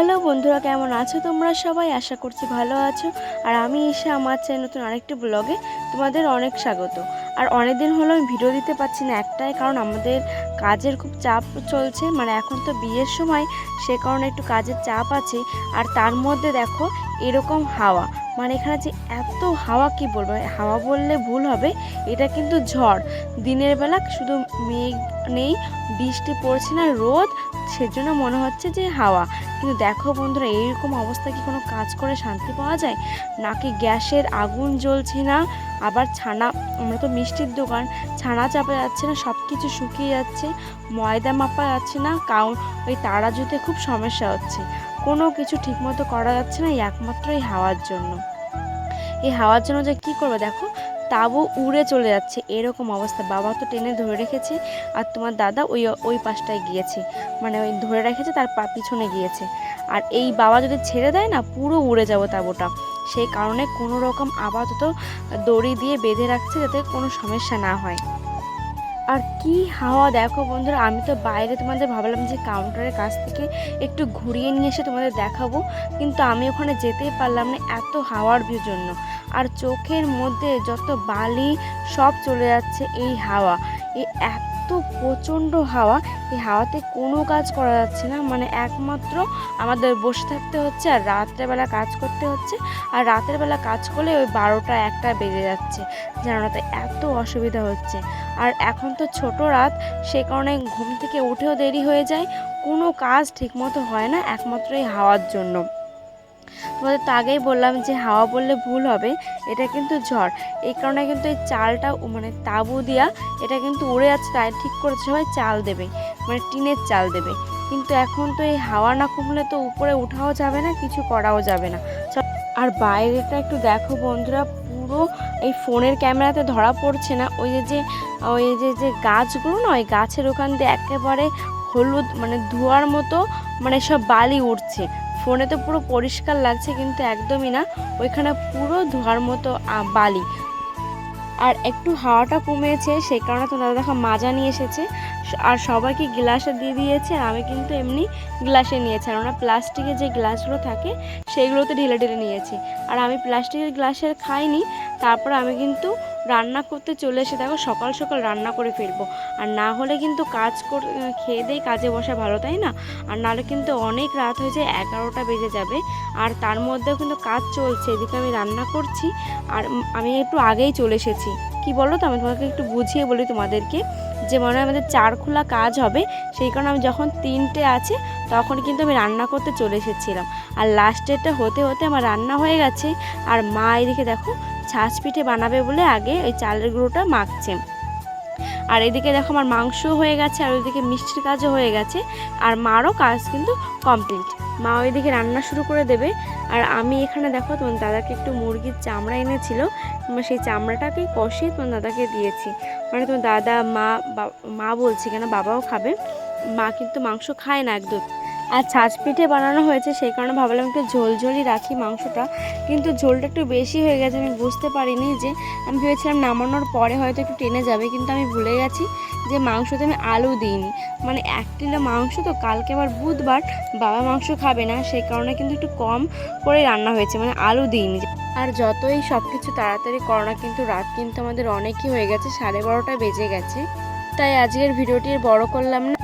Hello বন্ধুরা, কেমন আছো তোমরা সবাই? আশা করছি ভালো আছো। আর আমি এসে আমার চাই নতুন আরেকটি ব্লগে তোমাদের অনেক স্বাগত। আর অনেক দিন হলো আমি ভিডিও দিতে পারছি না একটাই, কারণ আমাদের কাজের খুব চাপ চলছে। মানে এখন তো বিয়ের সময়, সে কারণে একটু কাজের চাপ আছে। আর তার মধ্যে দেখো, এরকম হাওয়া। মানে এখানে যে এত হাওয়া, কি বলব? হাওয়া বললে ভুল হবে, এটা কিন্তু ঝড়। দিনের বেলা শুধু মেঘ নেই, বৃষ্টি পড়ছে না রোদ, সেজন্য মনে হচ্ছে যে হাওয়া। কিন্তু দেখো বন্ধুরা এইরকম অবস্থা কি কোনো কাজ করে শান্তি পাওয়া যায়? নাকি গ্যাসের আগুন জ্বলছে না? আবার ছানা, আমরা তো মিষ্টির দোকান, ছানা চাপা যাচ্ছে না সব কিছু শুকিয়ে যাচ্ছে, ময়দা মাপা যাচ্ছে না, কারণ ওই তারা জুতে খুব সমস্যা হচ্ছে। কোনো কিছু ঠিকমতো করা যাচ্ছে না একমাত্র এই হাওয়ার জন্য। এই হাওয়ার জন্য যে কী করবে? দেখো তাবু উড়ে চলে যাচ্ছে। এরকম অবস্থা। বাবা তো টেনে ধরে রেখেছে আর তোমার দাদা ওই ওই পাশটায় গিয়েছে। মানে ওই ধরে রেখেছে, তার পা পিছনে গিয়েছে। আর এই বাবা যদি ছেড়ে দেয় না, পুরো উড়ে যাব তাঁবুটা। সেই কারণে কোনো রকম আপাতত দড়ি দিয়ে বেঁধে রাখছে যাতে কোনো সমস্যা না হয়। আর কি হাওয়া, দেখো বন্ধুরা, আমি তো বাইরে তোমাদের ভাবলাম যে কাউন্টারের কাছ থেকে একটু ঘুরিয়ে নিয়ে এসে তোমাদের দেখাবো, কিন্তু আমি ওখানে যেতেই পারলাম না এত হাওয়ার জন্য। আর চোখের মধ্যে যত বালি সব চলে যাচ্ছে এই হাওয়া, এই এত প্রচণ্ড হাওয়া, এই হাওয়াতে কোনো কাজ করা যাচ্ছে না। মানে একমাত্র আমাদের বসে থাকতে হচ্ছে আর রাত্রেবেলা কাজ করতে হচ্ছে। আর রাতের বেলা কাজ করলে ওই বারোটা একটা বেজে যাচ্ছে জানাতে এত অসুবিধা হচ্ছে। আর এখন তো ছোট রাত, সে কারণে ঘুম থেকে উঠেও দেরি হয়ে যায়। কোনো কাজ ঠিকমতো হয় না, একমাত্র এই হাওয়ার জন্য। তোমাদের তো আগেই বললাম যে হাওয়া বললে ভুল হবে, এটা কিন্তু ঝড়। এই কারণে কিন্তু এই চালটা মানে তাবু দিয়া এটা কিন্তু উড়ে যাচ্ছে, তাই ঠিক করেছে, সবাই চাল দেবে মানে টিনের চাল দেবে। কিন্তু এখন তো এই হাওয়া না কমলে তো উপরে উঠাও যাবে না, কিছু করাও যাবে না। আর বাইরেটা একটু দেখো বন্ধুরা, পুরো এই ফোনের ক্যামেরাতে ধরা পড়ছে না, ওই যে ওই যে যে গাছগুলো না, ওই গাছের ওখান দিয়ে একেবারে হলুদ মানে ধোয়ার মতো মানে সব বালি উঠছে ফোনে তো পুরো পরিষ্কার লাগছে কিন্তু একদমই না। ওইখানে পুরো ধোয়ার মতো বালি। আর একটু হাওয়াটা কমেছে, সেই কারণে তো দাদা দেখো মাজা নিয়ে এসেছে। আর সবাইকে গ্লাসে দিয়ে দিয়েছে, আর আমি কিন্তু এমনি গ্লাসে নিয়েছি। আর ওরা প্লাস্টিকের যে গ্লাসগুলো থাকে, সেইগুলোতে ঢেলে ঢেলে নিয়েছি। আর আমি প্লাস্টিকের গ্লাসের খাইনি, তারপর আমি কিন্তু রান্না করতে চলে এসে দেখো সকাল সকাল রান্না করে ফেলব। আর না হলে কিন্তু কাজ কর খেয়ে দিয়ে কাজে বসা ভালো, তাই না? আর নাহলে কিন্তু অনেক রাত হয়ে যায়, এগারোটা বেজে যাবে। আর তার মধ্যেও কিন্তু কাজ চলছে, এদিকে আমি রান্না করছি। আর আমি একটু আগেই চলে এসেছি। কি বলো তো? আমি তোমাকে একটু বুঝিয়ে বলি তোমাদেরকে যে মনে হয় আমাদের চার খোলা কাজ হবে। সেই কারণে আমি যখন তিনটে আছে, তখন কিন্তু আমি রান্না করতে চলে এসেছিলাম। আর লাস্টেরটা হতে হতে আমার রান্না হয়ে গেছে। আর মা এদিকে দেখো ছাঁচ পিঠে বানাবে বলে আগে ওই চালের গুঁড়োটা মাখছে। আর এদিকে দেখো আমার মাংস হয়ে গেছে, আর ওইদিকে মিষ্টির কাজও হয়ে গেছে, আর মারও কাজ কিন্তু কমপ্লিট মা ওইদিকে রান্না শুরু করে দেবে, আর আমি এখানে দেখো তোমার দাদাকে একটু মুরগির চামড়া এনেছিল সেই চামড়াটাকেই কষিয়ে তোমার দাদাকে দিয়েছি। মানে তোমার দাদা, মা মা বলছি কেন বাবাও খাবে, মা কিন্তু মাংস খায় না একদম। আর ছাঁচ পিঠে বানানো হয়েছে, সেই কারণে ভাবলাম একটু ঝোল ঝোলই রাখি মাংসটা। কিন্তু ঝোলটা একটু বেশি হয়ে গেছে, আমি বুঝতে পারিনি যে, আমি ভেবেছিলাম নামানোর পরে হয়তো একটু টেনে যাবে, কিন্তু আমি ভুলে গেছি যে মাংসতে আমি আলু দিইনি। মানে এক কিলো মাংস তো, কালকে আবার বুধবার বাবা মাংস খাবে না, সেই কারণে কিন্তু একটু কম করে রান্না হয়েছে মানে আলু দিইনি। আর যতই সব কিছু তাড়াতাড়ি করো না, কিন্তু রাত কিন্তু আমাদের অনেকই হয়ে গেছে, সাড়ে বারোটা বেজে গেছে। তাই আজকের ভিডিওটি বড় করলাম না।